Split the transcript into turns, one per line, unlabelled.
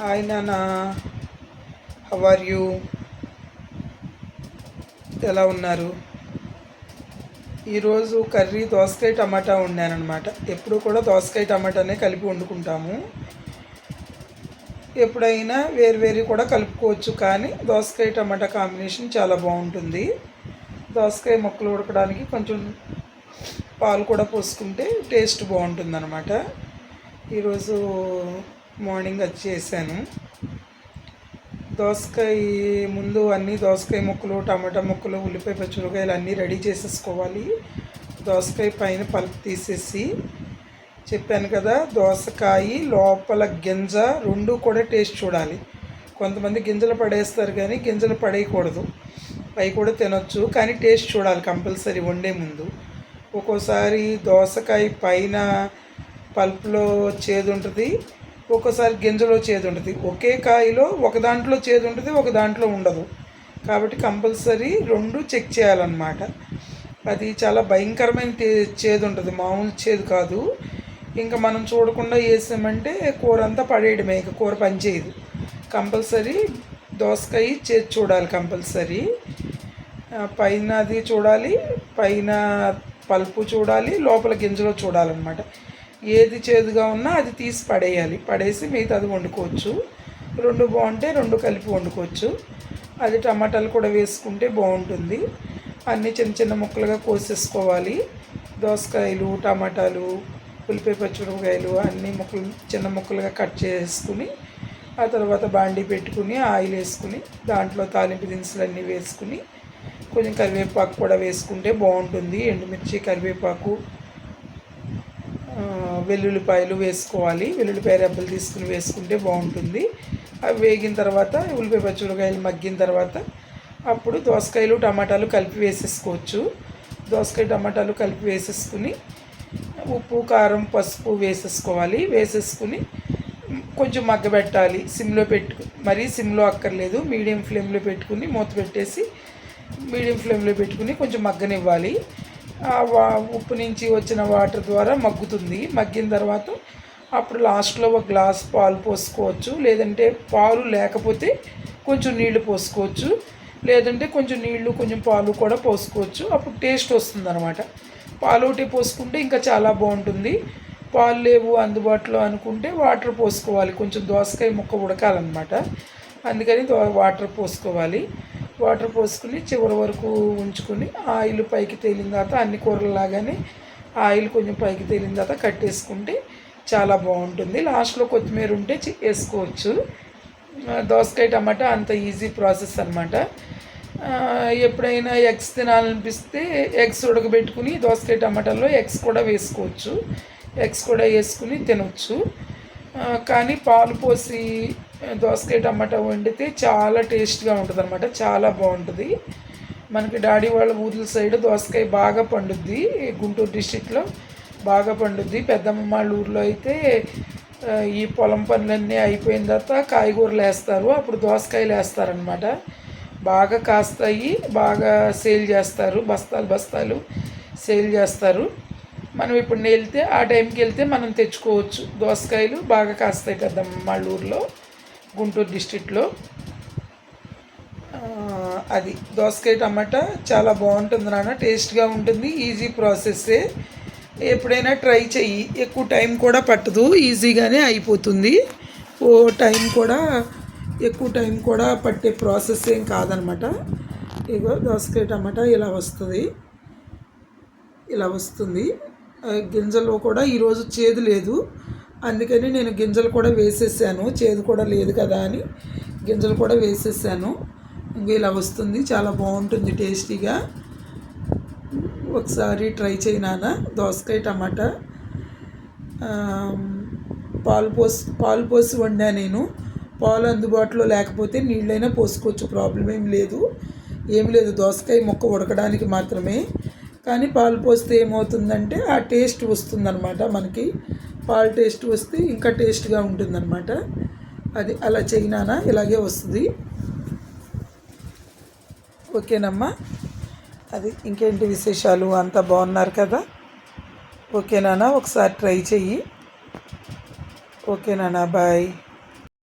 Hi నానా how are you ఎలా ఉన్నారు? ఈరోజు కర్రీ దోసకాయ టమాటా వండానమాట ఎప్పుడు కూడా దోసకాయ టమాటానే కలిపి వండుకుంటాము. ఎప్పుడైనా వేరు వేరు కూడా కలుపుకోవచ్చు కానీ దోసకాయ టమాటా కాంబినేషన్ చాలా బాగుంటుంది. దోసకాయ ముక్కలు ఉడకడానికి కొంచెం పాలు కూడా పోసుకుంటే టేస్ట్ బాగుంటుంది అనమాట ఈరోజు మార్నింగ్ వచ్చి చేశాను. దోసకాయ ముందు అన్నీ దోసకాయ ముక్కలు టమాటా ముక్కలు ఉల్లిపాయ పచ్చిమిరకాయలు అన్నీ రెడీ చేసేసుకోవాలి. దోసకాయ పైన పలుపు తీసేసి చెప్పాను కదా దోసకాయ లోపల గింజ రెండు కూడా టేస్ట్ చూడాలి. కొంతమంది గింజలు పడేస్తారు కానీ గింజలు పడేయకూడదు. అవి కూడా తినొచ్చు కానీ టేస్ట్ చూడాలి కంపల్సరీ వండే ముందు. ఒక్కోసారి దోసకాయ పైన పల్పులో చేదు ఉంటుంది ఒక్కోసారి గింజలో చేదు ఉంటుంది. ఒకే కాయలో ఒక దాంట్లో చేదు ఉంటుంది ఒక దాంట్లో ఉండదు. కాబట్టి కంపల్సరీ రెండు చెక్ చేయాలన్నమాట. అది చాలా భయంకరమైన చేదు ఉంటుంది. మామూలు చేదు కాదు. ఇంకా మనం చూడకుండా వేసామంటే కూర అంతా పడేయడమే. ఇక కూర పనిచేయదు కంపల్సరీ దోసకాయ చేదు చూడాలి కంపల్సరీ. పైన అది చూడాలి పైన పలుపు చూడాలి లోపల గింజలో చూడాలన్నమాట. ఏది చేదుగా ఉన్నా అది తీసి పడేయాలి. పడేసి మిగతా అది వండుకోవచ్చు. రెండు బాగుంటే రెండు కలిపి వండుకోవచ్చు. అది టమాటాలు కూడా వేసుకుంటే బాగుంటుంది. అన్నీ చిన్న చిన్న ముక్కలుగా కోసేసుకోవాలి. దోసకాయలు టమాటాలు ఉల్లిపాయ పచ్చిమిరపకాయలు అన్ని ముక్కలు చిన్న ముక్కలుగా కట్ చేసుకుని ఆ తర్వాత బాండీ పెట్టుకుని ఆయిల్ వేసుకుని దాంట్లో తాలింపు దినుసులు అన్నీ వేసుకుని కొంచెం కరివేపాకు కూడా వేసుకుంటే బాగుంటుంది. ఎండుమిర్చి కరివేపాకు వెల్లుల్లిపాయలు వేసుకోవాలి. వెల్లుల్లిపాయ రెబ్బలు తీసుకుని వేసుకుంటే బాగుంటుంది. అవి వేగిన తర్వాత ఉల్లిపాయ పచ్చిమిరకాయలు మగ్గిన తర్వాత అప్పుడు దోసకాయలు టమాటాలు కలిపి వేసేసుకోవచ్చు. దోసకాయ టమాటాలు కలిపి వేసేసుకుని ఉప్పు కారం పసుపు వేసేసుకోవాలి. వేసేసుకుని కొంచెం మగ్గబెట్టాలి. సిమ్లో పెట్టు మరీ సిమ్లో అక్కర్లేదు. మీడియం ఫ్లేమ్లో పెట్టుకుని మూత పెట్టేసి మీడియం ఫ్లేమ్లో పెట్టుకుని కొంచెం మగ్గనివ్వాలి. ఉప్పు నుంచి వచ్చిన వాటర్ ద్వారా మగ్గుతుంది. మగ్గిన తర్వాత అప్పుడు లాస్ట్లో ఒక గ్లాస్ పాలు పోసుకోవచ్చు. లేదంటే పాలు లేకపోతే కొంచెం నీళ్ళు పోసుకోవచ్చు. లేదంటే కొంచెం నీళ్ళు కొంచెం పాలు కూడా పోసుకోవచ్చు. అప్పుడు టేస్ట్ వస్తుంది అనమాట పాలు ఒకటి పోసుకుంటే ఇంకా చాలా బాగుంటుంది. పాలు లేవు అందుబాటులో అనుకుంటే వాటర్ పోసుకోవాలి. కొంచెం దోసకాయ ముక్క ఉడకాలన్నమాట. అందుకని వాటర్ పోసుకోవాలి. వాటర్ పోసుకుని చివరి వరకు ఉంచుకొని ఆయిల్ పైకి తేలిన తర్వాత అన్ని కూరలాగానే ఆయిల్ కొంచెం పైకి తేలిన తర్వాత కట్టేసుకుంటే చాలా బాగుంటుంది. లాస్ట్లో కొత్తిమీర ఉంటే వేసుకోవచ్చు. దోసకాయ టమాటా అంత ఈజీ ప్రాసెస్ అనమాట ఎప్పుడైనా ఎగ్స్ తినాలనిపిస్తే ఎగ్స్ ఉడకబెట్టుకుని దోసకాయ టమాటాలో ఎగ్స్ కూడా వేసుకోవచ్చు. ఎగ్స్ కూడా వేసుకుని తినవచ్చు కానీ పాలు పోసి దోసకాయ టమాటా వండితే చాలా టేస్ట్గా ఉంటుంది అనమాట చాలా బాగుంటుంది. మనకి డాడీ వాళ్ళ ఊర్ల సైడ్ దోసకాయ బాగా పండుద్ది గుంటూరు డిస్టిక్లో బాగా పండుద్ది. పెద్దమ్మ వాళ్ళ ఊర్లో అయితే ఈ పొలం పనులన్నీ అయిపోయిన తర్వాత కాయగూరలు వేస్తారు అప్పుడు దోసకాయలు వేస్తారనమాట బాగా కాస్తాయి బాగా సేల్ చేస్తారు బస్తాలు బస్తాలు సేల్ చేస్తారు. మనం ఇప్పుడు వెళ్తే ఆ టైంకి వెళ్తే మనం తెచ్చుకోవచ్చు. దోసకాయలు బాగా కాస్తాయి పెద్దమ్మ వాళ్ళ ఊర్లో. గుంటూరు డిస్టిక్లో అది దోసకాయ టమాటా చాలా బాగుంటుంది నాన్న టేస్ట్గా ఉంటుంది ఈజీ ప్రాసెస్సే. ఎప్పుడైనా ట్రై చెయ్యి ఎక్కువ టైం కూడా పట్టదు ఈజీగానే అయిపోతుంది. ఓ టైం కూడా ఎక్కువ టైం కూడా పట్టే ప్రాసెస్ ఏం కాదనమాట. ఇగో దోసకాయ టమాటా ఇలా వస్తుంది. ఇలా వస్తుంది. గింజలో కూడా ఈరోజు చేదు లేదు. అందుకని నేను గింజలు కూడా వేసేసాను. చేదు కూడా లేదు కదా అని గింజలు కూడా వేసేసాను. ఇలా వస్తుంది. చాలా బాగుంటుంది టేస్టీగా. ఒకసారి ట్రై చేయనా దోసకాయ టమాటా. పాలు పోసి పాలు పోసి వండా నేను. పాలు అందుబాటులో లేకపోతే నీళ్ళైనా పోసుకోవచ్చు. ప్రాబ్లం ఏం లేదు. ఏం లేదు. దోసకాయ మొక్క ఉడకడానికి మాత్రమే. కానీ పాలు పోస్తే ఏమవుతుందంటే ఆ టేస్ట్ వస్తుందన్నమాట మనకి. పాలు టేస్ట్ వస్తే ఇంకా టేస్ట్గా ఉంటుందన్నమాట. అది అలా చేయనానా? ఇలాగే వస్తుంది. ఓకేనమ్మా? అది ఇంకేంటి విశేషాలు? అంతా బాగున్నారు కదా? ఓకేనా ఒకసారి ట్రై చెయ్యి. ఓకేనా బాయ్.